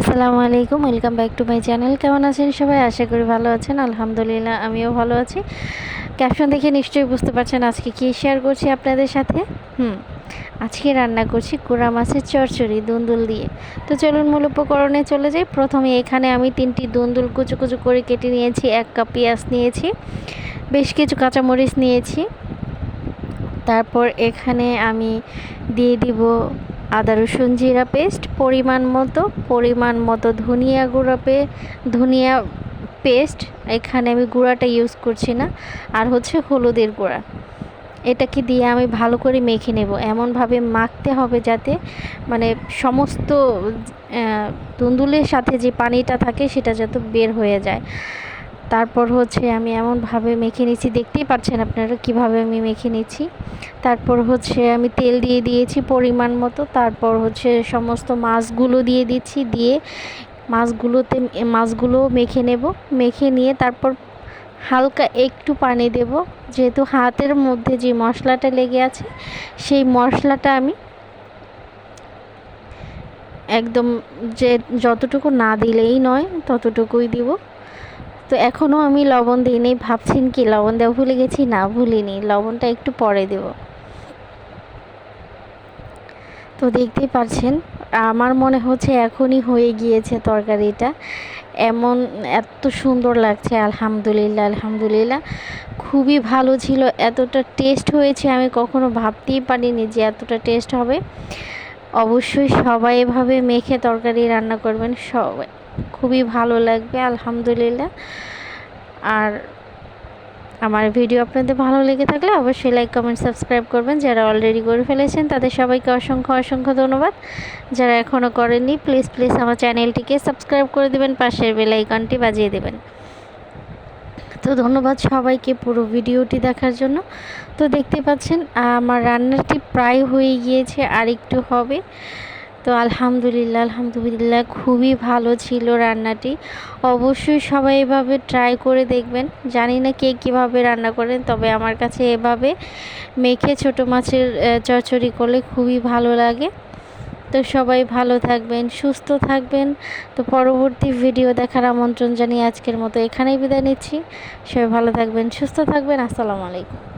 আসসালামু আলাইকুম, welcome back to my channel. কেমন আছেন সবাই? আশা করি ভালো আছেন। আলহামদুলিল্লাহ, আমিও ভালো আছি। ক্যাপশন দেখে নিশ্চয়ই বুঝতে পারছেন আজকে কী শেয়ার করছি আপনাদের সাথে? হুম, আজকে রান্না করছি কুড়া মাছের চরচড়ি দুন্দুল দিয়ে। তো চলুন মূল উপকরণে চলে যাই। প্রথমে এখানে আমি তিনটি দুন্দুল কুচু কুচু করে কেটে নিয়েছি, এক কাপ পেঁয়াজ নিয়েছি, বেশ কিছু কাঁচামরিচ নিয়েছি। তারপর এখানে আমি দিয়ে দিব আদা রসুন জিরা পেস্ট, পরিমাণ মতো পরিমাণ মতো ধনিয়া গুঁড়া পে, ধনিয়া পেস্ট। এখানে আমি গুঁড়াটা ইউজ করছি না। আর হচ্ছে হলুদের গুঁড়া। এটাকে দিয়ে আমি ভালো করে মেখে নেব। এমনভাবে মাখতে হবে যাতে মানে সমস্ত তুন্দুলের সাথে যে পানিটা থাকে সেটা যাতে বের হয়ে যায়। তারপর হচ্ছে আমি এমনভাবে মেখে নিচ্ছি দেখতেই পাচ্ছেন আপনারা কীভাবে আমি মেখে নিচ্ছি তারপর হচ্ছে আমি তেল দিয়ে দিয়েছি পরিমাণ মতো, তারপর হচ্ছে সমস্ত মাছগুলো দিয়ে দিচ্ছি, দিয়ে মাছগুলোতে, মাছগুলো মেখে নেব। মেখে নিয়ে তারপর হালকা একটু পানি দেব, যেহেতু হাতের মধ্যে যে মশলাটা লেগে আছে, সেই মশলাটা আমি একদম যে যতটুকু না দিলেই নয় ততটুকুই দিব। তো এখনও আমি লবণ দিইনি, ভাবছেন কি লবণ দেওয়া ভুলে গেছি? না, ভুলিনি, লবণটা একটু পরে দেব। তো দেখতেই পাচ্ছেন আমার মনে হচ্ছে এখনই হয়ে গিয়েছে তরকারিটা। এমন, এত সুন্দর লাগছে, আলহামদুলিল্লাহ আলহামদুলিল্লাহ। খুবই ভালো ছিল, এতটা টেস্ট হয়েছে, আমি কখনো ভাবতেই পারিনি যে এতটা টেস্ট হবে। অবশ্যই সবাই এভাবে মেখে তরকারি রান্না করবেন, সবাই। খুবই ভালো লাগবে, আলহামদুলিল্লাহ। আর আমার ভিডিও আপনাদের ভালো লেগে থাকলে অবশ্যই লাইক কমেন্ট সাবস্ক্রাইব করবেন। যারা অলরেডি করে ফেলেছেন, তাদের সবাইকে অসংখ্য অসংখ্য ধন্যবাদ। যারা এখনও করেননি প্লিজ প্লিজ আমার চ্যানেলটিকে সাবস্ক্রাইব করে দেবেন, পাশের বেল আইকনটি বাজিয়ে দেবেন। তো ধন্যবাদ সবাইকে পুরো ভিডিওটি দেখার জন্য। তো দেখতে পাচ্ছেন, আমার রান্নাটি প্রায় হয়ে গিয়েছে আর একটু হবে। তো আলহামদুলিল্লাহ আলহামদুলিল্লাহ। খুবই ভালো ছিল রান্নাটি। অবশ্যই সবাই এভাবে ট্রাই করে দেখবেন। জানি না কে কীভাবে রান্না করেন, তবে আমার কাছে এভাবে মেখে ছোট মাছের চচ্চড়ি করলে খুবই ভালো লাগে। তো সবাই ভালো থাকবেন, সুস্থ থাকবেন। তো পরবর্তী ভিডিও দেখার আমন্ত্রণ জানিয়ে আজকের মতো এখানেই বিদায় নিচ্ছি। সবাই ভালো থাকবেন, সুস্থ থাকবেন। আসসালামু আলাইকুম।